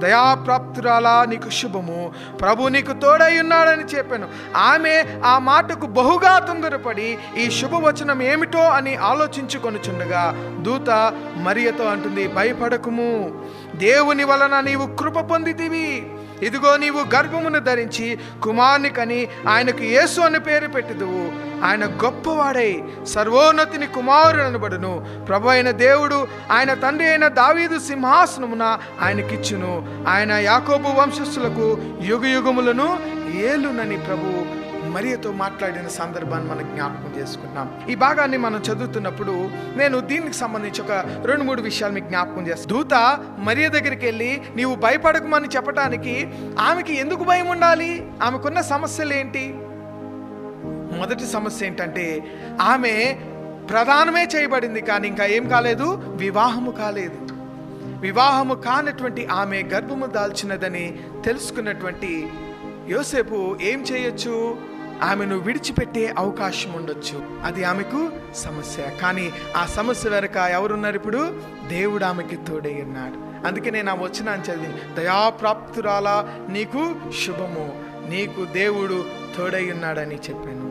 దయాప్రాప్తురాలా నీకు శుభము. ప్రభు నీకు తోడై ఉన్నాడని చెప్పాను. ఆమె ఆ మాటకు బహుగా తొందరపడి ఈ శుభవచనం ఏమిటో అని ఆలోచించుకొనుచుండగా దూత మరియతో అంటుంది భయపడకుము. దేవుని వలన నీవు కృప పొందితివి. ఇదిగో నీవు గర్భమును ధరించి కుమార్ని కని ఆయనకు యేసు అని పేరు పెట్టిదువు. ఆయన గొప్పవాడై సర్వోన్నతిని కుమారుడనబడును ప్రభు అయిన దేవుడు ఆయన తండ్రి అయిన దావీదు సింహాసనమున ఆయనకిచ్చును. ఆయన యాకోబు వంశస్థులకు యుగ యుగములను ఏలునని ప్రభు. మరియతో మాట్లాడిన సందర్భాన్ని మనం జ్ఞాపకం చేసుకున్నాం ఈ భాగాన్ని మనం చదువుతున్నప్పుడు నేను దీనికి సంబంధించి ఒక రెండు మూడు విషయాలు మీకు జ్ఞాపకం చేస్తాను దూత మరియ దగ్గరికి వెళ్ళి నీవు భయపడకమని చెప్పటానికి ఆమెకి ఎందుకు భయం ఉండాలి? ఆమెకున్న సమస్యలు ఏంటి? మొదటి సమస్య ఏంటంటే ఆమె ప్రధానమే చేయబడింది కానీ ఇంకా ఏం కాలేదు? వివాహము కాలేదు. వివాహము కానటువంటి ఆమె గర్భము దాల్చినదని తెలుసుకున్నటువంటి యోసేపు ఏం చేయొచ్చు? ఆమెను విడిచిపెట్టే అవకాశం ఉండొచ్చు. అది ఆమెకు సమస్య. కానీ ఆ సమస్య వెనక ఎవరున్నారు ఇప్పుడు? దేవుడు ఆమెకి తోడై ఉన్నాడు. అందుకే నేను ఆ వచ్చిన చదివి దయాప్రాప్తురాలా నీకు శుభము. నీకు దేవుడు తోడై ఉన్నాడని చెప్పాను.